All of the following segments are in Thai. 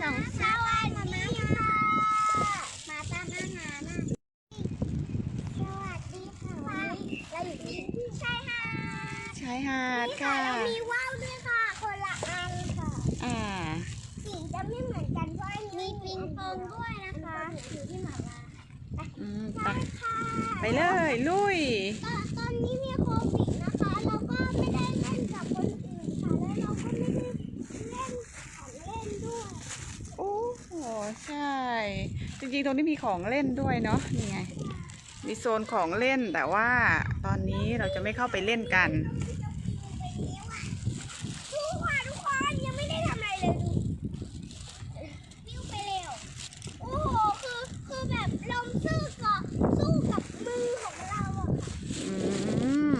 สองสวัสดีค่ะมาตามอาหารนะสวัสดีค่ะวันนี้เราอยู่ที่ชายหาดชายหาดนี่ค่ะแล้วมีว่าวด้วยค่ะ คนละอันค่ะ อ่า สีจะไม่เหมือนกันเพราะอันนี้มีปิงปองด้วยนะคะอยู่ที่หมาลาอืมไปใช่ค่ะไปเลย ลุย ตอนตอนนี้มีโควิดนะคะ เราก็ไม่ได้เล่นกับคนอื่นค่ะ และเราก็ไม่ได้เล่นของเล่นด้วย โอ้โห ใช่ จริงๆ ตรงนี้มีของเล่นด้วยเนาะนี่ไง มีโซนของเล่นแต่ว่าตอนนี้เราจะไม่เข้าไปเล่นกันดูค่ะทุกคนยังไม่ได้ทำอะไรเลยดูวิ่งไปเร็วโอ้โหคือคือแบบลมสู้กับสู้กับมือของเราอะอืม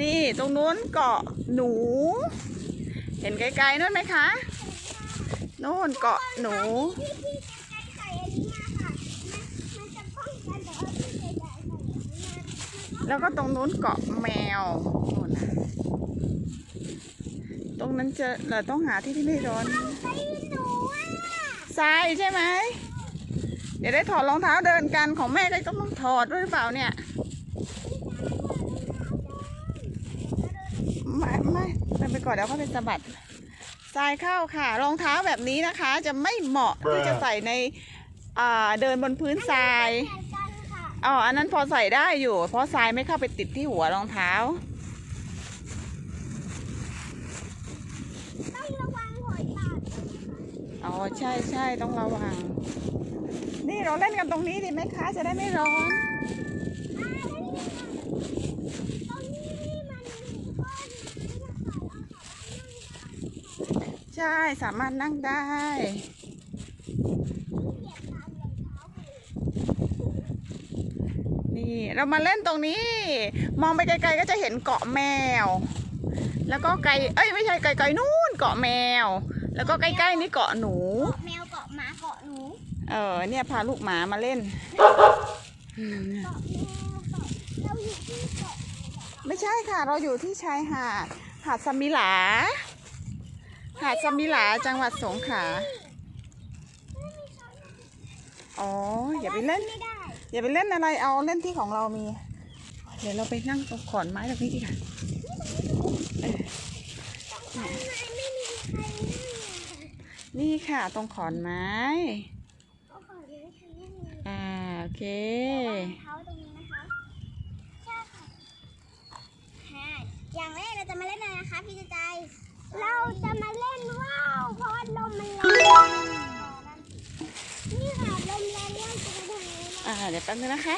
นี่ตรงนู้นเกาะหนู เห็นไกลๆนู่นไหมคะ น่นเกาะหนู แล้วก็ตรงนู้นเกาะแมวนู่นนะตรงนั้นจะเราต้องหาที่ที่ไม่ร้อนทรายใช่ไหม เดี๋ยวได้ถอดรองเท้าเดินกันของแม่ก็ต้องถอดด้วยหรือเปล่าเนี่ยไม่ไม่ไปก่อนเดี๋ยวเขาเป็นสะบัด ทรายเข้าค่ะ รองเท้าแบบนี้นะคะ จะไม่เหมาะที่จะใส่ในอ่าเดินบนพื้นทรายเหมือนกันค่ะอ๋ออันนั้นพอใส่ได้อยู่ เพราะทรายไม่เข้าไปติดที่หัวรองเท้าต้องระวังหอยบาดอ๋อใช่ใช่ต้องระวัง นี่เราเล่นกันตรงนี้ดีไหมคะ จะได้ไม่ร้อน อ่าแล้วนี่ค่ะตรงนี้นี่มันมีก้อน ไม้นะคะใช่สามารถนั่งได้เหยียบตามรองเท้าคนอื่นนี่เรามาเล่นตรงนี้ มองไปไกลๆก็จะเห็นเกาะแมว แล้วก็ไกลเอ้ยไม่ใช่ไกลๆนู่นเกาะแมว แล้วก็ใกล้ๆนี่เกาะหนูเกาะแมวเกาะหมาเกาะหนูเออเนี่ยพาลูกหมามาเล่นเกาะแมวเกาะเราอยู่ที่เกาะไม่ใช่ค่ะ เราอยู่ที่ชายหาดหาดสมิหลา หาดสมิหลาจังหวัดสงขลา อ๋อ อย่าไปเล่น ไม่ได้อย่าไปเล่นอะไร เอาเล่นที่ของเรามี เดี๋ยวเราไปนั่งตรงขอนไม้ตรงนี้ดีกว่าทำไมไม่มีใครนั่งอะนี่ค่ะ ตรงขอนไม้ เอาขอเลี้ยงใครนั่งเลยอ่า โอเค วางเท้าตรงนี้นะคะใช่ค่ะค่ะอย่างแรกเราจะมาเล่นอะไรนะคะพี่ใจ เราจะมาเล่นว่าวเพราะว่าลมมันแรงนี่ค่ะลมแรงว่าวจะมาทางนี้นะอ่าเดี๋ยวแป๊บนึงนะคะ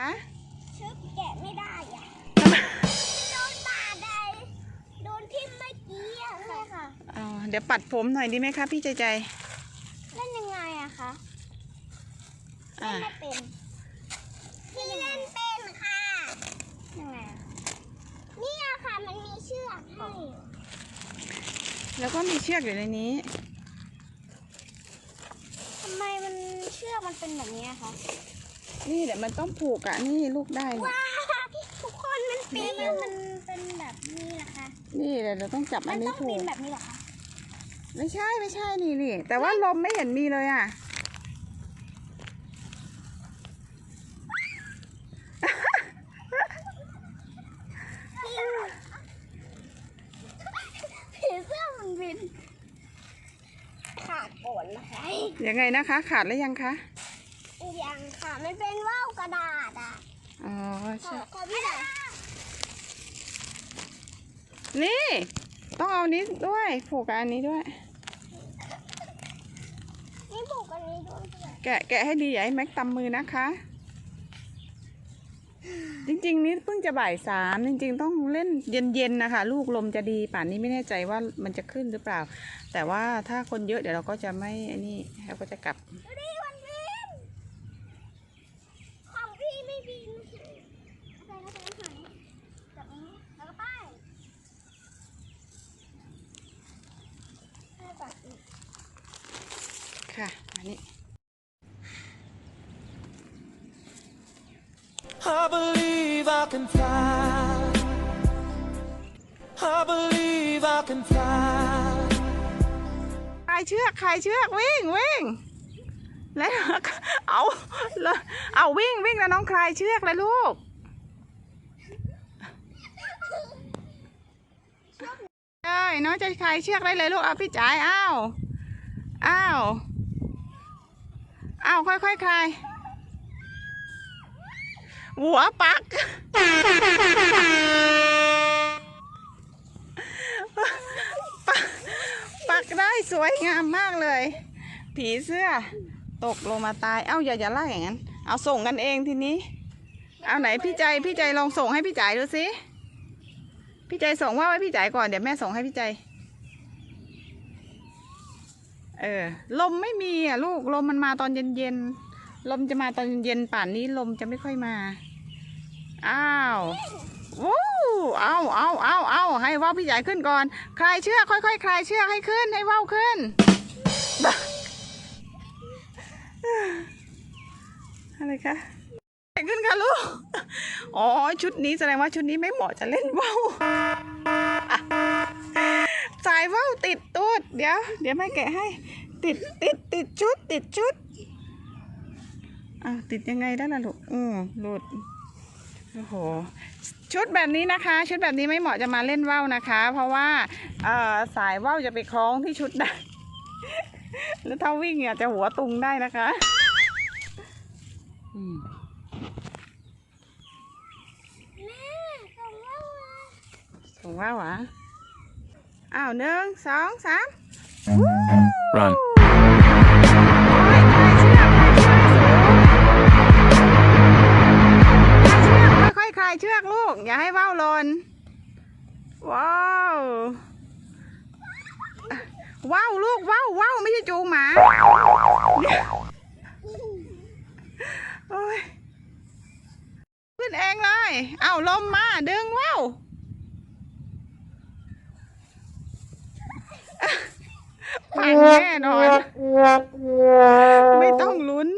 ฮะชึบแกะไม่ได้อะโดนบาดใดโดนทิ่มเมื่อกี้อะใช่ค่ะอ๋อเดี๋ยวปัดผมหน่อยดีไหมคะพี่ใจใจ เล่นยังไงอะคะอ่าไม่เป็นพี่เล่นเป็นค่ะยังไงอะนี่อะค่ะมันมีเชือกให้ แล้วก็มีเชือกอยู่ในนี้ ทำไมมันเชือกมันเป็นแบบนี้อะคะนี่เดี๋ยวมันต้องผูกอะนี่ลูกได้เนี่ยว้าทุกคนมันปีนมันเป็นแบบนี้เหรอคะ นี่เดี๋ยวเราต้องจับมัอันนนี้ต้องผูปีนก แบบนี้เหรอคะ ไม่ใช่ไม่ใช่นี่นี่แต่ว่าลมไม่เห็นมีเลยอะ ผีเสื้อมันบินขาดก่อนนะคะ ยังไงนะคะ ขาดแล้วยังคะยังค่ะมันเป็นว่าวกระดาษอะอ๋อขอใช่ขอพี่หน่อยนี่ ต้องเอานี้ด้วยผูกกับอันนี้ด้วย นี่ผูกอันนี้ด้วยใช่ไหมแกะแกะให้ดีอย่าให้แม็กตำมือนะคะ จริงๆ นี่เพิ่งจะบ่ายสามจริง ๆ ต้องเล่นเย็นๆนะคะลูกลมจะดีป่านนี้ไม่แน่ใจว่ามันจะขึ้นหรือเปล่า แต่ว่าถ้าคนเยอะเดี๋ยวเราก็จะไม่ไอ้นี่เราก็จะกลับ ดูดิมันบินของพี่ไม่บินอะไรนะจะหันแบบนี้แล้วก็ป้ายให้ปัดอีก ค่ะอันนี้ I believe I can fly. I believe I can fly. ไปายเชือกคลายเชือกวิ่งวิ่ง แล้วเอาแล้วเอาวิ่งวิ่งแล้วน้องคลายเชือกเลยลูก เอ้ยน้องจะคลายเชือกได้เลยลูกเอาพี่จ๋ายอ้าวอ้าวอ้าวค่อยๆคลาย หัวปัก ปักได้สวยงามมากเลย ผีเสื้อ ตกลงมาตาย เอ้าอย่าอย่าไล่อย่างนั้น เอาส่งกันเองทีนี้ เอาไหนพี่ใจพี่ใจลองส่งให้พี่จ่ายดูสิพี่ใจส่งว่าไว้พี่จ่ายก่อนเดี๋ยวแม่ส่งให้พี่ใจ เออ ลมไม่มีอะลูกลมมันมาตอนเย็นๆ ลมจะมาตอนเย็นป่านนี้ลมจะไม่ค่อยมา อ้าววู้เอาเอาเอาเอาให้ว่าวพี่ใหญ่ขึ้นก่อน คลายเชือกค่อยๆคลายเชือกให้ขึ้นให้ว่าวขึ้น อะไรคะขึ้นค่ะลูก อ๋อ ชุดนี้แสดงว่าชุดนี้ไม่เหมาะจะเล่นว่าวสายว่าวติดตูด เดี๋ยว เดี๋ยวแม่แกะให้ ติดติดติดชุดติดชุด อะติดยังไงได้ล่ะลูกอืมหลุดโอ้โหชุดแบบนี้นะคะ ชุดแบบนี้ไม่เหมาะจะมาเล่นว่าวนะคะ เพราะว่าเอ่อสายว่าวจะไปคล้องที่ชุดได้แล้วถ้าวิ่งเนี่ยจะหัวตุงได้นะคะอืมส่งว่ามาส่งว่าวเหรออ้าวหนึ่งสองสาม Run. ายเชือกลูก อย่าให้ว่าวหล่นว้าวว้าวลูกว้าวว้าวไม่ใช่จูงหมาโอ้ยขึ้นเองเลย เอาลมมาดึงว้าวพังแน่นอน ไม่ต้องลุ้น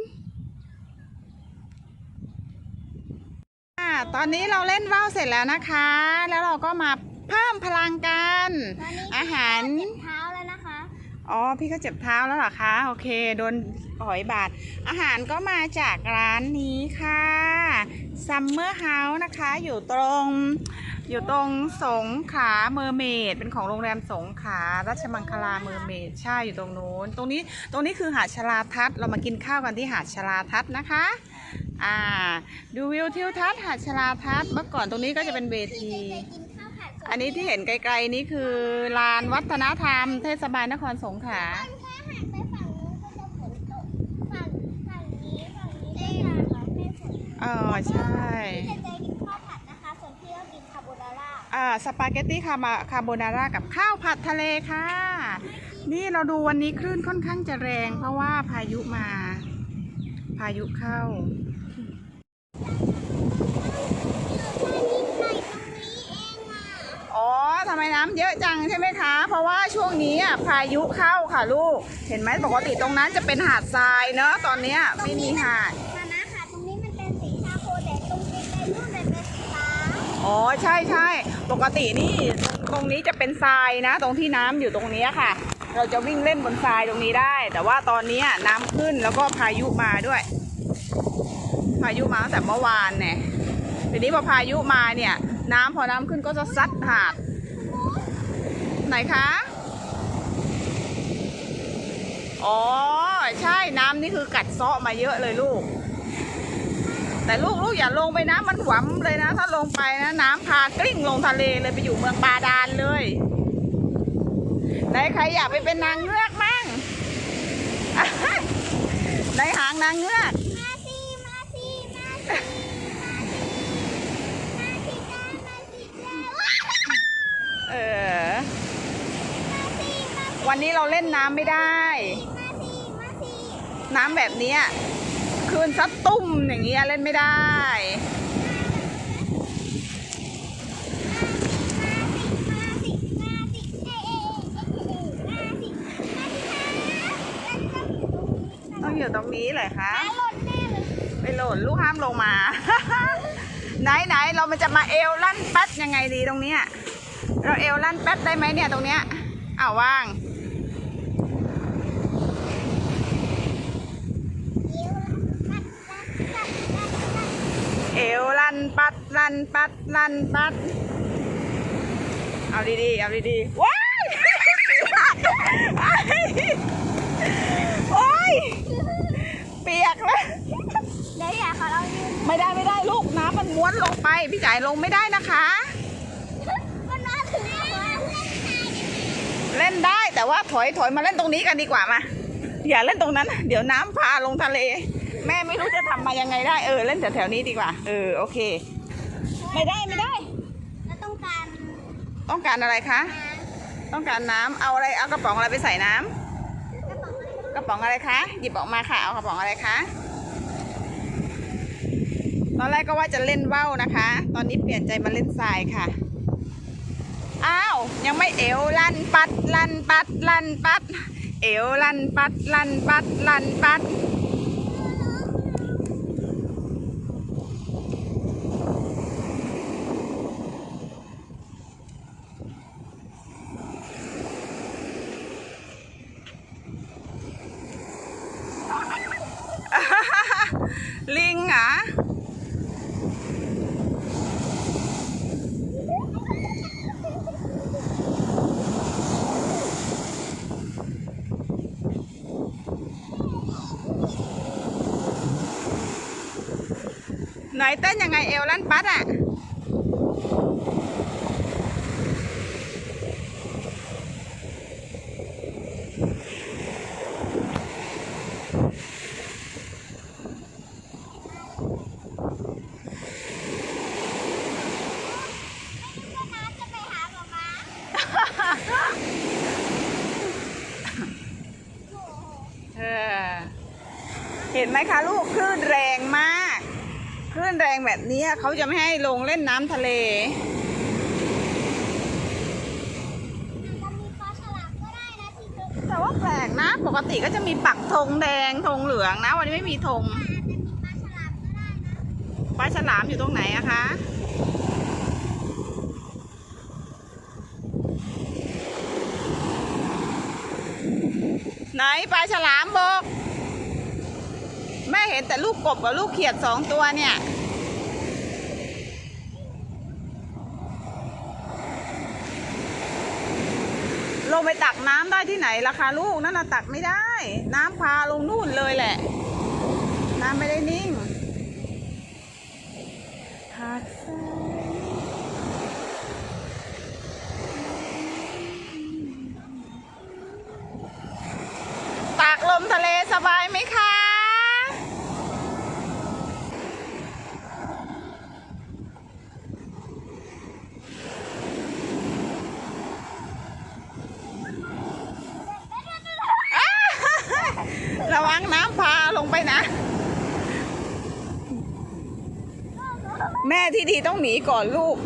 อ่า ตอนนี้เราเล่นว่าวเสร็จแล้วนะคะ แล้วเราก็มาเพิ่มพลังกันตอนนี้อาหารเจ็บเท้าแล้วนะคะ อ๋อพี่ก็เจ็บเท้าแล้วเหรอคะโอเคโดนหอยบาดอาหารก็มาจากร้านนี้ค่ะ Summer House นะคะอยู่ตรง อยู่ตรงสงขลาเมอร์เมดเป็นของโรงแรมสงขลาราชมังคลาเมอร์เมดใช่อยู่ตรงนู้น ตรงนี้ตรงนี้คือหาดชลาทัศน์เรามากินข้าวกันที่หาดชลาทัศน์นะคะอ่าดูวิวทิวทัศน์หาดชลาทัศน์เมื่อก่อนตรงนี้ก็จะเป็นเวทีเคยกินข้าวผัดสดอันนี้ที่เห็นไกลๆนี่คือลานวัฒนธรรม เทศบาลนครสงขลาถ้าหันไปฝั่งนู้นก็จะฝนตกฝั่งฝั่งนี้ฝั่งนี้ก็จะไม่ฝนเออใช่ สปาเกตตี้คามาคาโบนาร่ากับข้าวผัดทะเลค่ะ นี่เราดูวันนี้คลื่นค่อนข้างจะแรง เพราะว่าพายุมา พายุเข้าอ๋อทำไมน้ำเยอะจังใช่ไหมคะ เพราะว่าช่วงนี้อะพายุเข้าค่ะลูก เห็นไหมปกติตรงนั้นจะเป็นหาดทรายเนอะตอนเนี้ไม่มีหาด อ๋อใช่ใช่ปกตินี่ตรงนี้จะเป็นทรายนะ ตรงที่น้ำอยู่ตรงนี้ค่ะ เราจะวิ่งเล่นบนทรายตรงนี้ได้ แต่ว่าตอนนี้น้ำขึ้นแล้วก็พายุมาด้วย พายุมาตั้งแต่เมื่อวานเนี่ยทีนี้พอพายุมาเนี่ย น้ำพอน้ำขึ้นก็จะซัดหาดไหนคะอ๋อใช่น้ำนี่คือกัดเซาะมาเยอะเลยลูก แต่ลูกลูกอย่าลงไปนะมันหวำเลยนะ ถ้าลงไปนะน้ำพากลิ้งลงทะเลเลยไปอยู่เมืองบาดาลเลยไหนใครอยากไปเป็นนางเงือกมั่งในหางนางเงือกมาสิมาสิมาสิมาสิจ้ามาสิจ้าเออวันนี้เราเล่นน้ำไม่ได้ น้ำแบบนี้ คืนซัดตุ้มอย่างเงี้ยเล่นไม่ได้ต้องอยู่ตรงนี้เลยคะขาหล่นลยไปโหลดลูกห้ามลงมา ไหนไหนเรามันจะมาเอวลั่นแป๊ดยังไงดีตรงเนี้ยเราเอวลั่นแป๊ดได้ไหมเนี่ยตรงเนี้ยอ้าวว่าง ลันปัดลันปัด เอาดีๆ เอาดีๆ ว้ายโอ้ย เปียกเลยเดี๋ยวอยากขอเรายืนไม่ได้ไม่ได้ลูกน้ำมันม้วนลงไป พี่จ่ายลงไม่ได้นะคะ มันมาถึงแล้วเล่นได้แต่ว่าถอยถอยมาเล่นตรงนี้กันดีกว่ามา อย่าเล่นตรงนั้น เดี๋ยวน้ำพาลงทะเล แม่ไม่รู้จะทำมายังไงได้เออเล่นแถวๆนี้ดีกว่า เออโอเค ไม่ได้ไม่ได้เราต้องการต้องการอะไรคะน้ต้องการน้ำเอาอะไรเอากระป๋องอะไรไปใส่น้ำำกระป๋องอะไรกระป๋องอะไรคะหยิบออกมาค่ะเอากระป๋องอะไรคะตอนแรกก็ว่าจะเล่นว่าวนะคะ ตอนนี้เปลี่ยนใจมาเล่นทรายค่ะอ้าวยังไม่เอวลันปัดลันปัดลันปัด เอวลันปัดลันปัดลันปัด ลิงเหรอไหนเต้นยังไงเอวลั่นปัดอะ ก็น้ำจะไปหาหมอม้า เออเห็น ไหมคะลูกคลื่นแรงมากคลื่นแรงแบบนี้เขาจะไม่ให้ลงเล่นน้ำทะเลแต่ว่าแปลกนะ ปกติก็จะมีปักธงแดงธงเหลืองนะ วันนี้ไม่มีธงปลาฉลามก็ไปลาฉลามอยู่ตรงไหนอะคะไหนปลาฉลามบอก แม่เห็นแต่ลูกกบกับลูกเขียดสองตัวเนี่ยลงไปตักน้ำได้ที่ไหนล่ะคะลูกนั่นตักไม่ได้ น้ำพาลงนู่นเลยแหละ น้ำไม่ได้นิ่งหาดทรายตากลมทะเลสบายไหมคะ ระวังน้ำพาลงไปนะ แม่ที่ดีต้องหนีก่อนลูก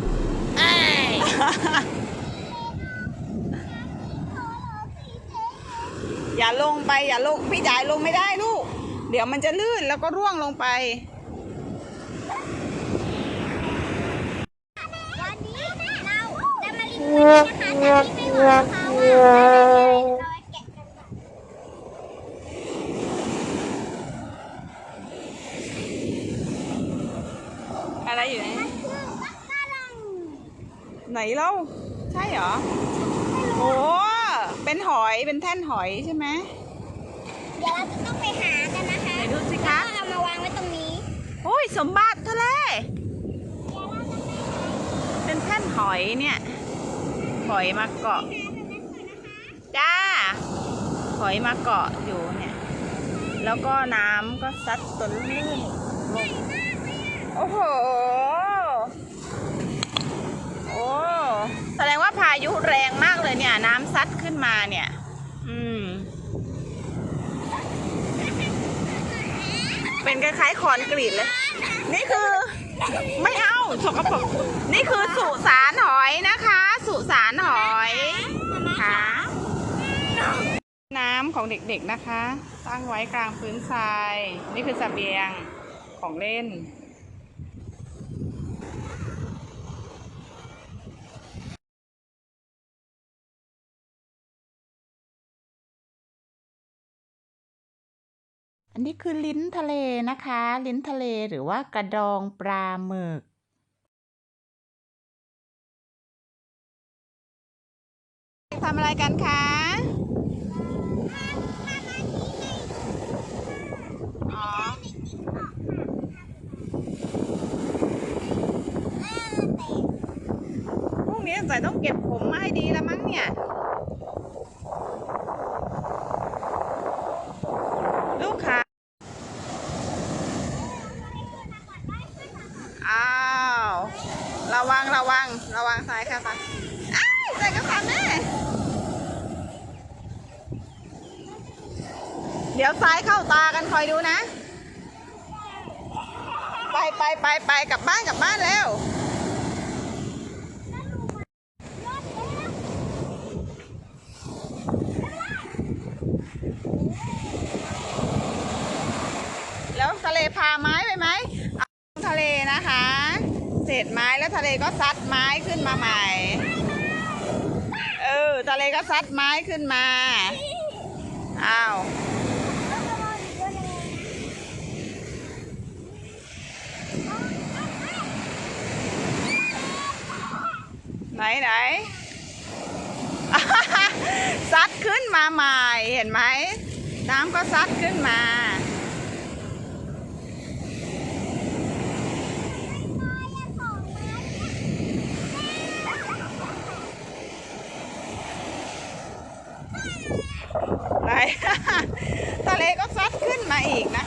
อย่าลงไปอย่าลงพี่จ่ายลงไม่ได้ลูก เดี๋ยวมันจะลื่นแล้วก็ร่วงลงไปวันนี้เราจะมารีวิวนะคะแต่ที่ไม่บอกนะคะว่าเราแกะกันก่อน อะไรอยู่ไหน มันคือบักกะลัง ไหนเล่าใช่เหรอโอ้เป็นหอยเป็นแท่นหอยใช่ไหมเดี๋ยวเราจะต้องไปหากันนะคะไหนดูสิแล้คะวก็เอามาวางไว้ตรงนี้โอ้ยสมบัติทะเลเดี๋ยวเราจะไปหาเป็นแท่นหอยเนี่ยหอยมาเกาะตรงนั้นก่อนนะคะจ้าหอยมาเกาะอยู่เนี่ย แล้วก็น้ำก็ซัดจนลื่นลงโอ้โห โอ้ แสดงว่าพายุแรงมากเลยเนี่ย น้ำซัดขึ้นมาเนี่ย อืม เป็นคล้ายๆคอนกรีตเลย นี่คือ ไม่เอาสกปรกนี่คือสุสานหอยนะคะ สุสานหอยค่ะน้ำของเด็กๆนะคะ ตั้งไว้กลางพื้นทราย นี่คือเสบียงของเล่น อันนี้คือลิ้นทะเลนะคะ ลิ้นทะเลหรือว่ากระดองปลาหมึก ทำอะไรกันคะพรุ่งนี้ใส่ต้องเก็บผมมาให้ดีแล้วมั้งเนี่ย อยดูนะ ไปไปไปไปกลับบ้านกลับบ้านแล้วแล้วทะเลพาไม้ไปไหมทะเลนะคะ เศษไม้แล้วทะเลก็ซัดไม้ขึ้นมาใหม่ เออ ทะเลก็ซัดไม้ขึ้นมา อ้าว ไหนไหนซัดขึ้นมาใหม่เห็นไหม น้ำก็ซัดขึ้นมา ไหนทะเลก็ซัดขึ้นมาอีกนะคะ